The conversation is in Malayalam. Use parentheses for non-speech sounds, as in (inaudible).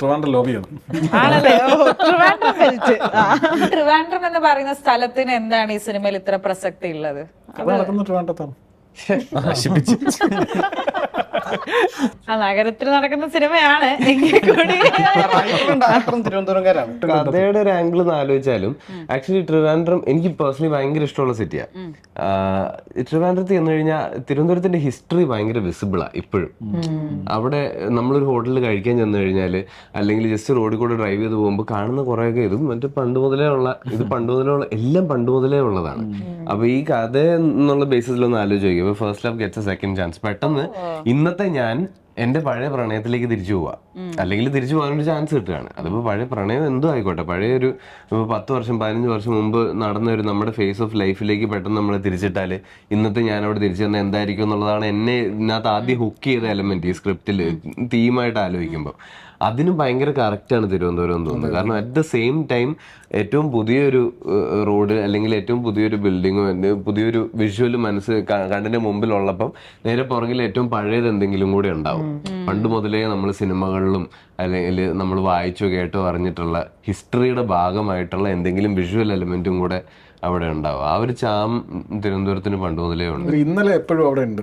ട്രിവാൻഡ്രം ലോബിയാണ് ആണല്ലേ? ഓ, ട്രിവാൻഡ്രം ബെൽറ്റ് ആ. ട്രിവാൻഡ്രം എന്ന് പറയുന്ന സ്ഥലത്തിന് എന്താണ് ഈ സിനിമയിൽ ഇത്ര പ്രസക്തി ഉള്ളത്? നടക്കുന്ന ട്രിവാൻഡ്രത്താണ്. നശിപ്പിച്ച് (laughs) ആ നഗരത്തിൽ നടക്കുന്ന സിനിമയാണ്. എങ്കിൽ കൂടി ഡയറക്ടറും തിരുവനന്തപുരംകാരാണ്. കഥയുടെ ഒരു ആംഗിൾ എന്ന് ആലോചിച്ചാലും ആക്ച്വലി ട്രിവാൻഡ്രം എനിക്ക് പേഴ്സണലി ഭയങ്കര ഇഷ്ടമുള്ള സിറ്റിയാണ് ട്രിവാൻഡ്രത്ത് ചെന്ന് കഴിഞ്ഞാൽ തിരുവനന്തപുരത്തിന്റെ ഹിസ്റ്ററി ഭയങ്കര വിസിബിളാണ് ഇപ്പോഴും. അവിടെ നമ്മളൊരു ഹോട്ടലിൽ കഴിക്കാൻ ചെന്ന് കഴിഞ്ഞാൽ അല്ലെങ്കിൽ ജസ്റ്റ് റോഡിൽ കൂടെ ഡ്രൈവ് ചെയ്ത് പോകുമ്പോൾ കാണുന്ന കുറേയൊക്കെ ഇതും മറ്റേ പണ്ട് മുതലേ ഉള്ള ഇത് പണ്ട് മുതലേ ഉള്ള എല്ലാം പണ്ട് മുതലേ ഉള്ളതാണ്. അപ്പൊ ഈ കഥ എന്നുള്ള ബേസിസിലൊന്ന് ആലോചിച്ച് നോക്കി first love gets a second chance പെട്ടെന്ന് ഇന്നത്തെ ഞാൻ എന്റെ പഴയ പ്രണയത്തിലേക്ക് തിരിച്ചു പോവാ. അല്ലെങ്കിൽ തിരിച്ചു പോകാനൊരു ചാൻസ് കിട്ടുകയാണ്. അതിപ്പോ പഴയ പ്രണയം എന്തോ ആയിക്കോട്ടെ. പഴയ ഒരു ഇപ്പൊ പത്ത് വർഷം പതിനഞ്ച് വർഷം മുമ്പ് നടന്ന ഒരു നമ്മുടെ ഫേസ് ഓഫ് ലൈഫിലേക്ക് പെട്ടെന്ന് നമ്മൾ തിരിച്ചിട്ടാൽ ഇന്നത്തെ ഞാൻ അവിടെ തിരിച്ചു തന്നെ എന്തായിരിക്കും എന്നുള്ളതാണ് എന്നെ ഇതിനകത്ത് ആദ്യം ഹുക്ക് ചെയ്ത എലമെന്റ് ഈ സ്ക്രിപ്റ്റിൽ തീമായിട്ട് ആലോചിക്കുമ്പോൾ അതിന് ഭയങ്കര കറക്റ്റാണ് തിരുവനന്തപുരം എന്ന് തോന്നുന്നത്. കാരണം അറ്റ് ദ സെയിം ടൈം ഏറ്റവും പുതിയൊരു റോഡ് അല്ലെങ്കിൽ ഏറ്റവും പുതിയൊരു ബിൽഡിങ്ങോ പുതിയൊരു വിഷ്വൽ മനസ്സ് ക- കണ്ണിന്റെ മുമ്പിലുള്ളപ്പം നേരെ പുറകിൽ ഏറ്റവും പഴയത് എന്തെങ്കിലും കൂടെ ഉണ്ടാവും. പണ്ട് മുതലേ നമ്മൾ സിനിമകളിലും അല്ലെങ്കിൽ നമ്മൾ വായിച്ചോ കേട്ടോ അറിഞ്ഞിട്ടുള്ള ഹിസ്റ്ററിയുടെ ഭാഗമായിട്ടുള്ള എന്തെങ്കിലും വിഷ്വൽ എലമെന്റും കൂടെ അവിടെ ഉണ്ടാവും. ആ ഒരു ചാം തിരുവനന്തപുരത്തിന് പണ്ട് മുതലേ ഉണ്ട്. ഇന്നലെ എപ്പോഴും അവിടെ ഉണ്ട്.